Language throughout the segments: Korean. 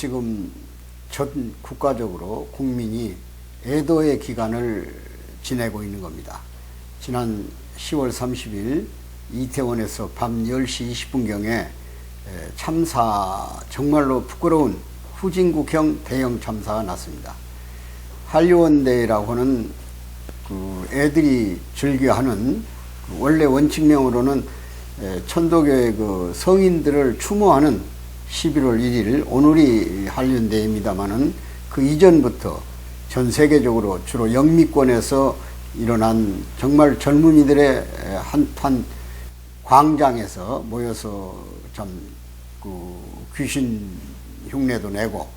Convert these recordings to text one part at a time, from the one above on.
지금 전 국가적으로 국민이 애도의 기간을 지내고 있는 겁니다. 지난 10월 30일 이태원에서 밤 10시 20분경에 참사 정말로 부끄러운 후진국형 대형 참사가 났습니다. 한류원대라고는 그 애들이 즐겨하는 그 원래 원칙명으로는 에, 천도교의 그 성인들을 추모하는 11월 1일 오늘이 한류원대입니다만은 그 이전부터 전 세계적으로 주로 영미권에서 일어난 정말 젊은이들의 한판 광장에서 모여서 참그 귀신 흉내도 내고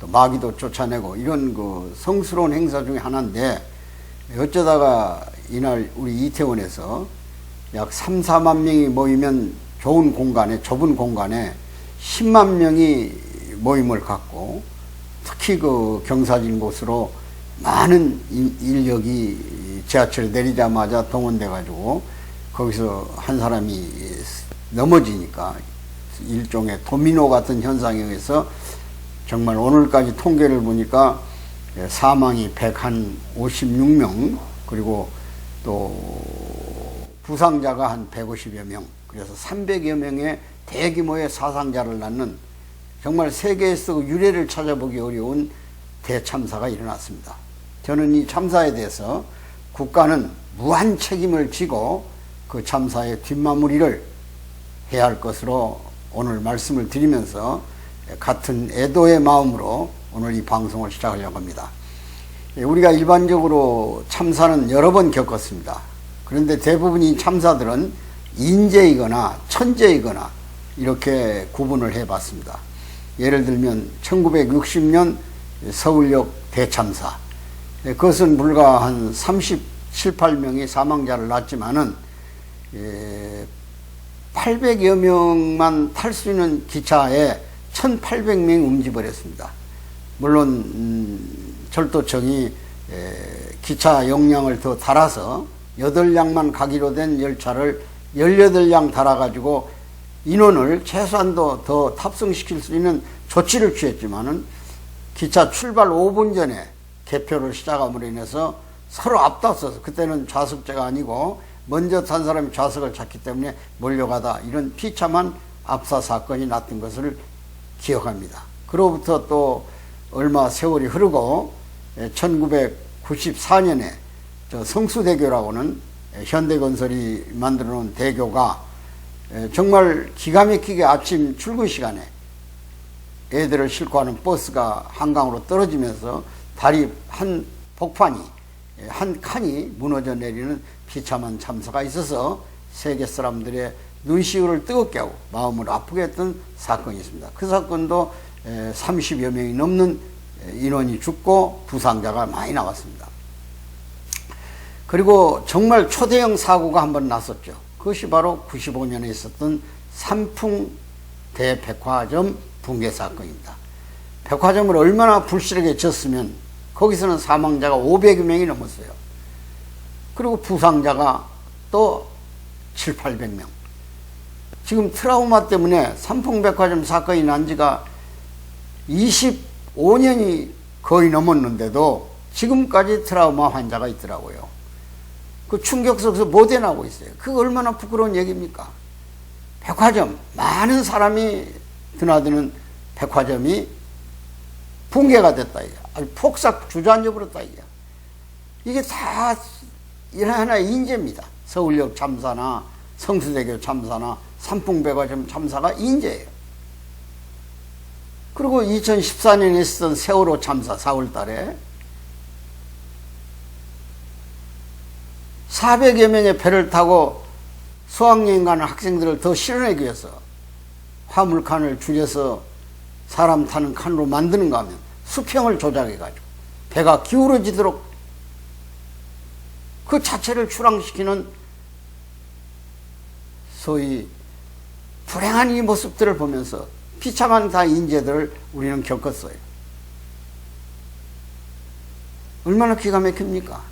또 마귀도 쫓아내고 이런 그 성스러운 행사 중에 하나인데 어쩌다가 이날 우리 이태원에서 약 3, 4만 명이 모이면 좋은 공간에 좁은 공간에 10만 명이 모임을 갖고 특히 그 경사진 곳으로 많은 인력이 지하철 내리자마자 동원돼 가지고 거기서 한 사람이 넘어지니까 일종의 도미노 같은 현상에 의해서 정말 오늘까지 통계를 보니까 사망이 156명 그리고 또 부상자가 한 150여 명 그래서 300여 명의 대규모의 사상자를 낳는 정말 세계에서 유례를 찾아보기 어려운 대참사가 일어났습니다. 저는 이 참사에 대해서 국가는 무한 책임을 지고 그 참사의 뒷마무리를 해야 할 것으로 오늘 말씀을 드리면서 같은 애도의 마음으로 오늘 이 방송을 시작하려고 합니다. 우리가 일반적으로 참사는 여러 번 겪었습니다. 그런데 대부분 이 참사들은 인재이거나 천재이거나 이렇게 구분을 해 봤습니다. 예를 들면 1960년 서울역 대참사. 그것은 불과 한 37, 8명이 사망자를 낳지만은 800여 명만 탈 수 있는 기차에 1,800명이 움직여버렸습니다. 물론 음, 철도청이 기차 용량을 더 달아서 8량만 가기로 된 열차를 18량 달아가지고 인원을 최소한도 더 탑승시킬 수 있는 조치를 취했지만은 기차 출발 5분 전에 개표를 시작함으로 인해서 서로 앞다퉈서 그때는 좌석제가 아니고 먼저 탄 사람이 좌석을 찾기 때문에 몰려가다 이런 비참한 압사 사건이 났던 것을 기억합니다. 그로부터 또 얼마 세월이 흐르고 1994년에 성수대교라고는 현대건설이 만들어 놓은 대교가 정말 기가 막히게 아침 출근 시간에 애들을 싣고 하는 버스가 한강으로 떨어지면서 다리 한 복판이 한 칸이 무너져 내리는 비참한 참사가 있어서 세계 사람들의 눈시울을 뜨겁게 하고 마음을 아프게 했던 사건이 있습니다. 그 사건도 30여 명이 넘는 인원이 죽고 부상자가 많이 나왔습니다. 그리고 정말 초대형 사고가 한 번 났었죠. 그것이 바로 95년에 있었던 삼풍 대백화점 붕괴 사건입니다. 백화점을 얼마나 불실하게 졌으면 거기서는 사망자가 500여 명이 넘었어요. 그리고 부상자가 또 7, 800명. 지금 트라우마 때문에 삼풍백화점 사건이 난 지가 25년이 거의 넘었는데도 지금까지 트라우마 환자가 있더라고요. 그 충격 속에서 못 해나고 있어요. 그 얼마나 부끄러운 얘기입니까? 백화점, 많은 사람이 드나드는 백화점이 붕괴가 됐다. 이게. 아주 폭삭 주저앉아 버렸다. 이게. 이게 다 하나의 인재입니다. 서울역 참사나 성수대교 참사나 삼풍백화점 참사가 인재예요. 그리고 2014년에 있었던 세월호 참사 4월 달에 400여 명의 배를 타고 수학여행 가는 학생들을 더 실어내기 위해서 화물칸을 줄여서 사람 타는 칸으로 만드는가 하면 수평을 조작해가지고 배가 기울어지도록 그 자체를 출항시키는 소위 불행한 이 모습들을 보면서 비참한 다 인재들을 우리는 겪었어요. 얼마나 기가 막힙니까?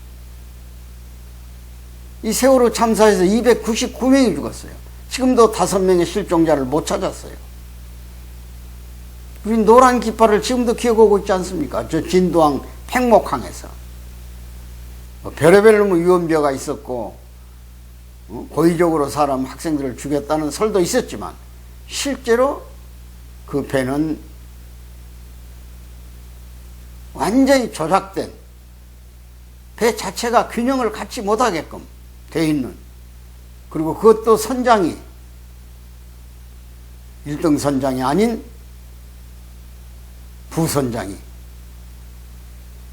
이 세월호 참사에서 299명이 죽었어요. 지금도 다섯 명의 실종자를 못 찾았어요. 우리 노란 깃발을 지금도 기억하고 있지 않습니까? 저 진도항 팽목항에서. 뭐 별의별 유언비어가 있었고, 어? 고의적으로 사람 학생들을 죽였다는 설도 있었지만, 실제로 그 배는 완전히 조작된 배 자체가 균형을 갖지 못하게끔 돼 있는 그리고 그것도 선장이 1등 선장이 아닌 부선장이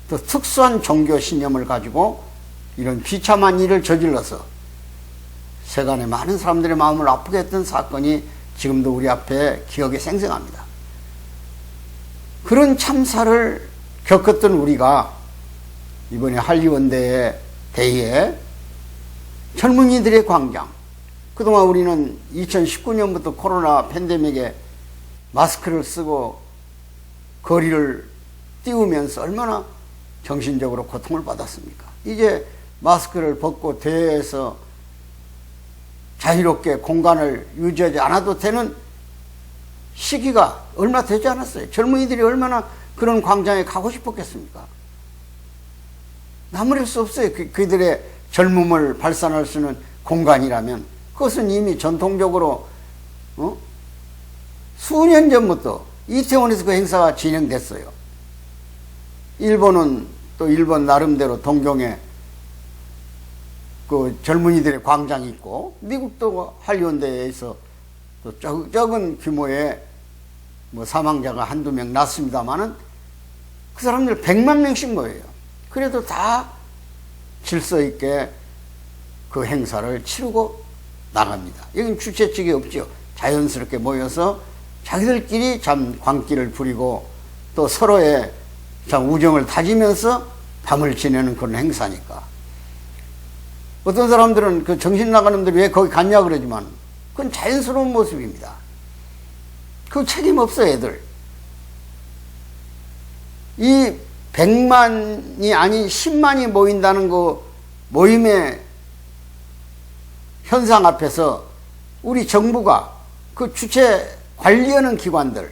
또 특수한 종교 신념을 가지고 이런 비참한 일을 저질러서 세간의 많은 사람들의 마음을 아프게 했던 사건이 지금도 우리 앞에 기억에 생생합니다. 그런 참사를 겪었던 우리가 이번에 한리원대의 대의에 젊은이들의 광장. 그동안 우리는 2019년부터 코로나 팬데믹에 마스크를 쓰고 거리를 띄우면서 얼마나 정신적으로 고통을 받았습니까? 이제 마스크를 벗고 대회에서 자유롭게 공간을 유지하지 않아도 되는 시기가 얼마 되지 않았어요. 젊은이들이 얼마나 그런 광장에 가고 싶었겠습니까? 나무랄 수 없어요. 그, 그들의 젊음을 발산할 수 있는 공간이라면 그것은 이미 전통적으로 어? 수년 전부터 이태원에서 그 행사가 진행됐어요. 일본은 또 일본 나름대로 동경에 그 젊은이들의 광장이 있고 미국도 한리원대에서 또 적, 적은 규모의 뭐 사망자가 한두 명 났습니다마는 그 사람들 100만 명씩 모여요. 그래도 다 질서 있게 그 행사를 치르고 나갑니다. 여기는 주최 측이 없죠. 자연스럽게 모여서 자기들끼리 참 광기를 부리고 또 서로의 참 우정을 다지면서 밤을 지내는 그런 행사니까. 어떤 사람들은 그 정신 나간 놈들이 왜 거기 갔냐 그러지만 그건 자연스러운 모습입니다. 그 책임 없어 애들. 이 100만이 아닌 10만이 모인다는 그 모임의 현상 앞에서 우리 정부가 그 주체 관리하는 기관들,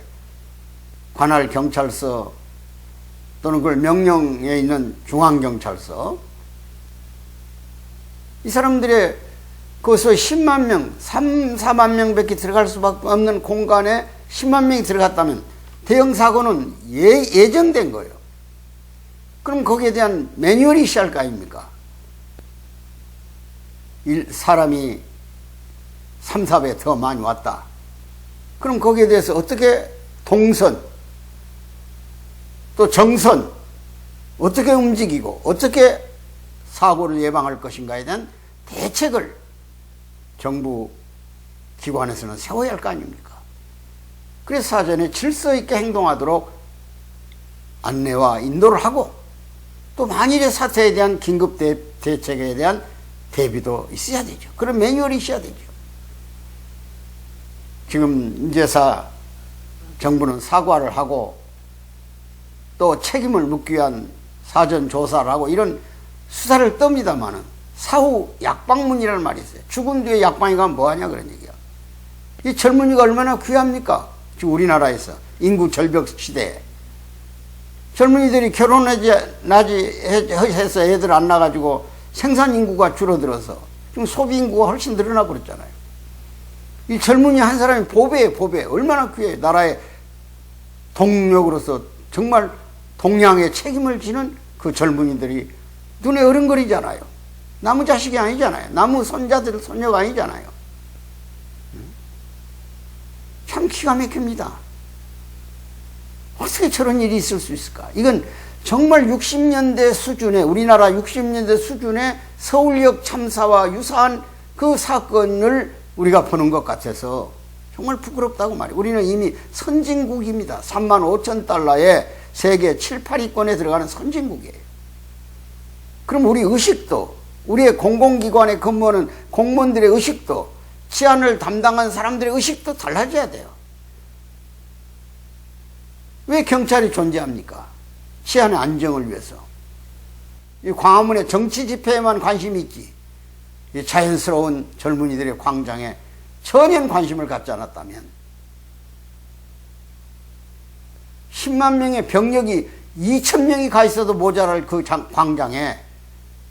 관할 경찰서 또는 그걸 명령에 있는 중앙경찰서, 이 사람들의 그것서 10만 명, 3, 4만 명 밖에 들어갈 수밖에 없는 공간에 10만 명이 들어갔다면 대형 사고는 예, 예정된 거예요. 그럼 거기에 대한 매뉴얼이 있어야 할 거 아닙니까? 일, 사람이 3, 4배 더 많이 왔다. 그럼 거기에 대해서 어떻게 동선, 또 정선, 어떻게 움직이고, 어떻게 사고를 예방할 것인가에 대한 대책을 정부 기관에서는 세워야 할 거 아닙니까? 그래서 사전에 질서 있게 행동하도록 안내와 인도를 하고 또 만일의 사태에 대한 긴급 대, 대책에 대한 대비도 있어야 되죠. 그런 매뉴얼이 있어야 되죠. 지금 인제사 정부는 사과를 하고 또 책임을 묻기 위한 사전 조사를 하고 이런 수사를 떱니다마는 사후 약방문이라는 말이 있어요. 죽은 뒤에 약방이 가면 뭐하냐 그런 얘기야. 이 젊은이가 얼마나 귀합니까? 지금 우리나라에서 인구 절벽 시대에 젊은이들이 결혼하지 나지 해서 애들 안 나가지고 생산 인구가 줄어들어서 지금 소비 인구가 훨씬 늘어나고 그랬잖아요. 이 젊은이 한 사람이 보배에 보배 얼마나 귀해 나라의 동력으로서 정말 동양의 책임을 지는 그 젊은이들이 눈에 어른거리잖아요. 나무 자식이 아니잖아요. 나무 손자들 손녀가 아니잖아요. 참 기가 막힙니다. 어떻게 저런 일이 있을 수 있을까? 이건 정말 60년대 수준의 우리나라 60년대 수준의 서울역 참사와 유사한 그 사건을 우리가 보는 것 같아서 정말 부끄럽다고 말이에요. 우리는 이미 선진국입니다. 3만 5천 달러에 세계 7, 8위권에 들어가는 선진국이에요. 그럼 우리 의식도 우리의 공공기관에 근무하는 공무원들의 의식도 치안을 담당한 사람들의 의식도 달라져야 돼요. 왜 경찰이 존재합니까? 치안의 안정을 위해서. 이 광화문의 정치 집회에만 관심이 있지. 이 자연스러운 젊은이들의 광장에 전혀 관심을 갖지 않았다면 10만 명의 병력이 2천 명이 가 있어도 모자랄 그 장- 광장에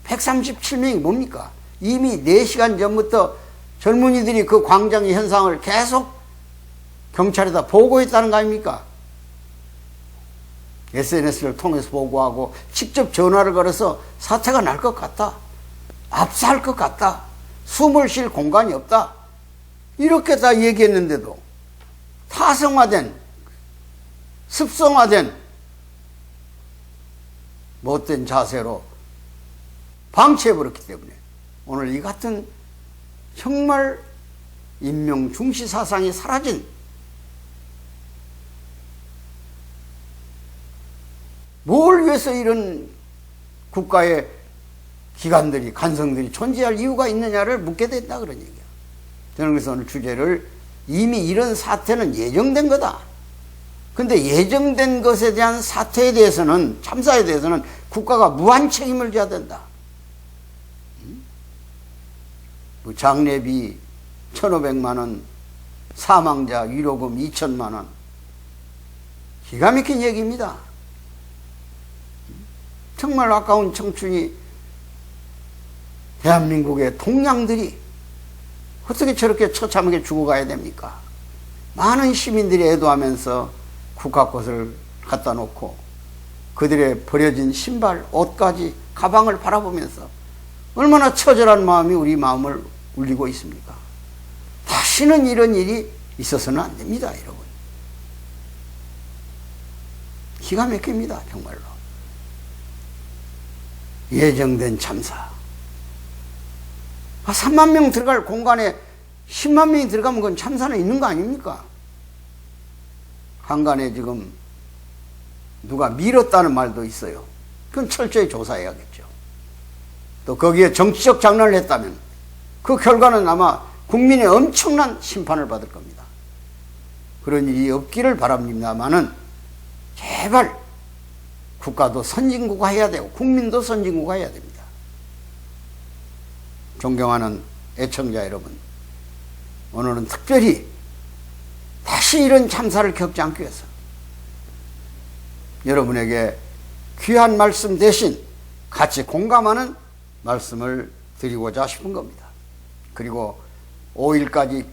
137명이 뭡니까? 이미 4시간 전부터 젊은이들이 그 광장의 현상을 계속 경찰에다 보고했다는 거 아닙니까? SNS를 통해서 보고하고 직접 전화를 걸어서 사태가 날 것 같다. 압사할 것 같다. 숨을 쉴 공간이 없다. 이렇게 다 얘기했는데도 타성화된, 습성화된 못된 자세로 방치해버렸기 때문에 오늘 이 같은 정말 인명 중시 사상이 사라진 뭘 위해서 이런 국가의 기관들이 간성들이 존재할 이유가 있느냐를 묻게 된다 그런 얘기야. 저는 그래서 오늘 주제를 이미 이런 사태는 예정된 거다. 근데 예정된 것에 대한 사태에 대해서는 참사에 대해서는 국가가 무한 책임을 져야 된다. 음? 뭐 장례비 1,500만 원, 사망자 위로금 2천만 원. 기가 막힌 얘기입니다. 정말 아까운 청춘이 대한민국의 동량들이 어떻게 저렇게 처참하게 죽어가야 됩니까? 많은 시민들이 애도하면서 국가 것을 갖다 놓고 그들의 버려진 신발, 옷까지 가방을 바라보면서 얼마나 처절한 마음이 우리 마음을 울리고 있습니까? 다시는 이런 일이 있어서는 안 됩니다, 여러분. 기가 막힙니다, 정말로. 예정된 참사. 아, 3만 명 들어갈 공간에 10만 명이 들어가면 그건 참사는 있는 거 아닙니까? 한간에 지금 누가 밀었다는 말도 있어요. 그건 철저히 조사해야겠죠. 또 거기에 정치적 장난을 했다면 그 결과는 아마 국민의 엄청난 심판을 받을 겁니다. 그런 일이 없기를 바랍니다만은 제발 국가도 선진국화 해야 되고 국민도 선진국화 해야 됩니다. 존경하는 애청자 여러분, 오늘은 특별히 다시 이런 참사를 겪지 않기 위해서 여러분에게 귀한 말씀 대신 같이 공감하는 말씀을 드리고자 싶은 겁니다. 그리고 5일까지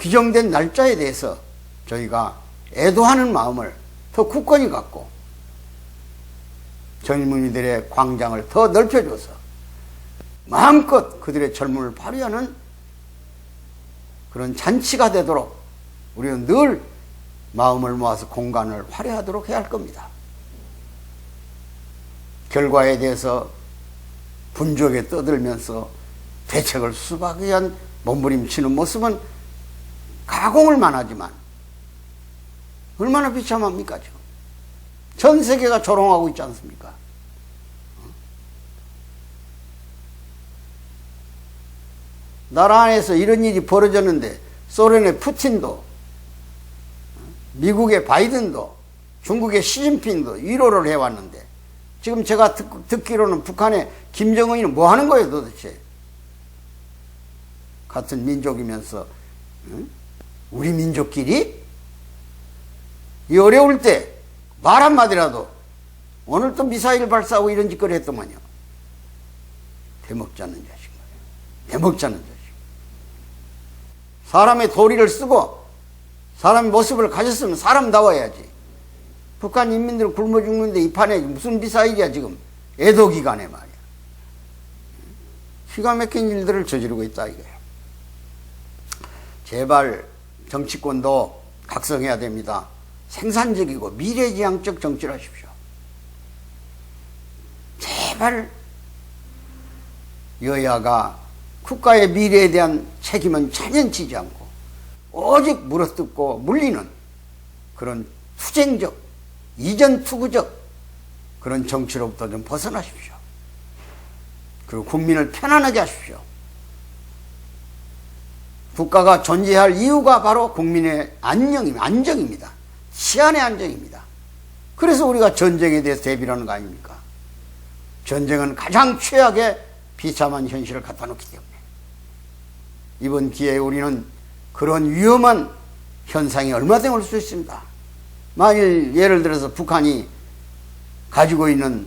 규정된 날짜에 대해서 저희가 애도하는 마음을 더 굳건히 갖고 젊은이들의 광장을 더 넓혀줘서 마음껏 그들의 젊음을 발휘하는 그런 잔치가 되도록 우리는 늘 마음을 모아서 공간을 활용하도록 해야 할 겁니다. 결과에 대해서 분주하게 떠들면서 대책을 수박하기 위한 몸부림치는 모습은 가공을 만 하지만 얼마나 비참합니까 전 세계가 조롱하고 있지 않습니까? 나라 안에서 이런 일이 벌어졌는데 소련의 푸틴도 미국의 바이든도 중국의 시진핑도 위로를 해왔는데 지금 제가 듣, 기로는 북한의 김정은이는 뭐 하는 거예요 도대체 같은 민족이면서 응? 우리 민족끼리 이 어려울 때 말 한마디라도 오늘 또 미사일 발사하고 이런 짓거리 했더만요. 대먹지 않는 자식 말이야. 대먹지 않는 자식. 사람의 도리를 쓰고 사람의 모습을 가졌으면 사람다워야지. 북한 인민들 굶어 죽는데 이 판에 무슨 미사일이야 지금? 애도 기간에 말이야. 기가 막힌 일들을 저지르고 있다 이거예요 제발 정치권도 각성해야 됩니다 생산적이고 미래지향적 정치를 하십시오. 제발 여야가 국가의 미래에 대한 책임은 전혀 지지 않고 오직 물어뜯고 물리는 그런 투쟁적, 이전 투구적 그런 정치로부터 좀 벗어나십시오. 그리고 국민을 편안하게 하십시오. 국가가 존재할 이유가 바로 국민의 안녕입니다. 안정입니다. 시한의 안정입니다. 그래서 우리가 전쟁에 대해서 대비를 하는 거 아닙니까? 전쟁은 가장 최악의 비참한 현실을 갖다 놓기 때문에 이번 기회에 우리는 그런 위험한 현상이 얼마든지 올 수 있습니다. 만일 예를 들어서 북한이 가지고 있는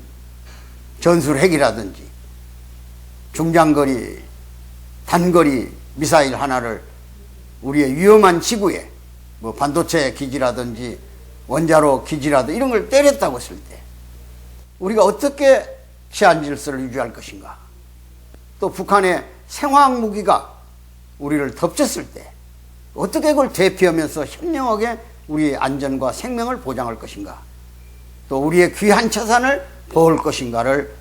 전술 핵이라든지 중장거리, 단거리 미사일 하나를 우리의 위험한 지구에 뭐 반도체 기지라든지 원자로 기지라든지 이런 걸 때렸다고 했을 때 우리가 어떻게 치안 질서를 유지할 것인가? 또 북한의 생화학 무기가 우리를 덮쳤을 때 어떻게 그걸 대피하면서 현명하게 우리의 안전과 생명을 보장할 것인가? 또 우리의 귀한 재산을 보호할 것인가를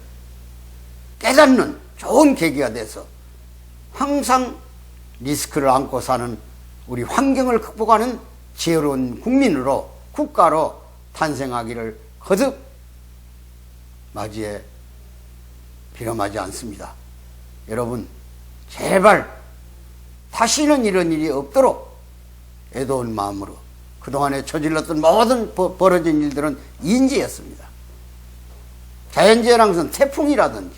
깨닫는 좋은 계기가 돼서 항상 리스크를 안고 사는 우리 환경을 극복하는 지혜로운 국민으로 국가로 탄생하기를 거듭 맞이해 비람하지 않습니다. 여러분 제발 다시는 이런 일이 없도록 애도운 마음으로 그동안에 저질렀던 모든 버- 벌어진 일들은 인지였습니다. 자연재해랑 선 태풍이라든지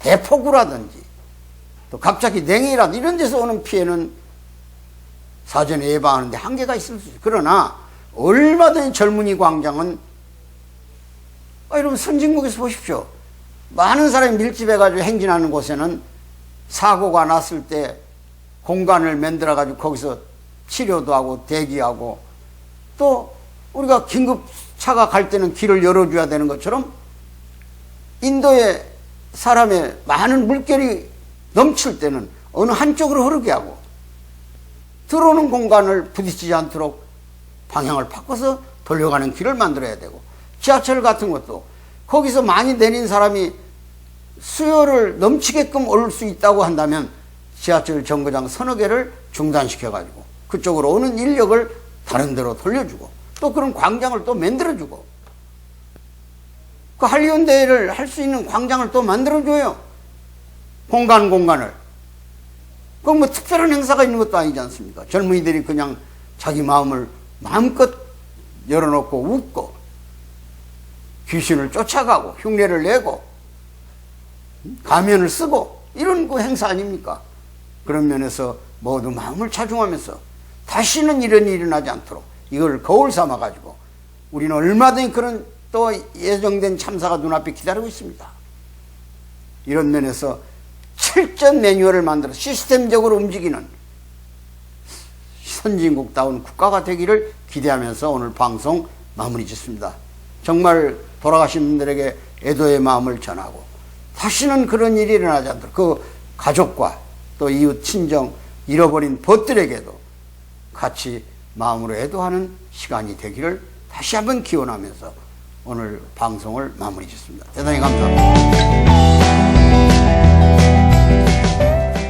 대폭우라든지 또 갑자기 냉해라든지 이런 데서 오는 피해는 사전에 예방하는데 한계가 있을 수 있어요. 그러나 얼마든지 젊은이 광장은 아, 여러분 선진국에서 보십시오. 많은 사람이 밀집해가지고 행진하는 곳에는 사고가 났을 때 공간을 만들어가지고 거기서 치료도 하고 대기하고 또 우리가 긴급 차가 갈 때는 길을 열어줘야 되는 것처럼 인도의 사람의 많은 물결이 넘칠 때는 어느 한쪽으로 흐르게 하고 들어오는 공간을 부딪히지 않도록 방향을 바꿔서 돌려가는 길을 만들어야 되고 지하철 같은 것도 거기서 많이 내린 사람이 수요를 넘치게끔 올 수 있다고 한다면 지하철 정거장 서너 개를 중단시켜 가지고 그쪽으로 오는 인력을 다른 데로 돌려주고 또 그런 광장을 또 만들어주고 그 한리온 대회를 할 수 있는 광장을 또 만들어줘요. 공간 공간을. 그뭐 특별한 행사가 있는 것도 아니지 않습니까? 젊은이들이 그냥 자기 마음을 마음껏 열어놓고 웃고 귀신을 쫓아가고 흉내를 내고 가면을 쓰고 이런 그 행사 아닙니까? 그런 면에서 모두 마음을 차중하면서 다시는 이런 일이 일어나지 않도록 이걸 거울 삼아 가지고 우리는 얼마든지 그런 또 예정된 참사가 눈앞에 기다리고 있습니다. 이런 면에서 철전 매뉴얼을 만들어 시스템적으로 움직이는 선진국다운 국가가 되기를 기대하면서 오늘 방송 마무리 짓습니다. 정말 돌아가신 분들에게 애도의 마음을 전하고 다시는 그런 일이 일어나지 않도록 그 가족과 또 이웃 친정 잃어버린 벗들에게도 같이 마음으로 애도하는 시간이 되기를 다시 한번 기원하면서 오늘 방송을 마무리 짓습니다. 대단히 감사합니다.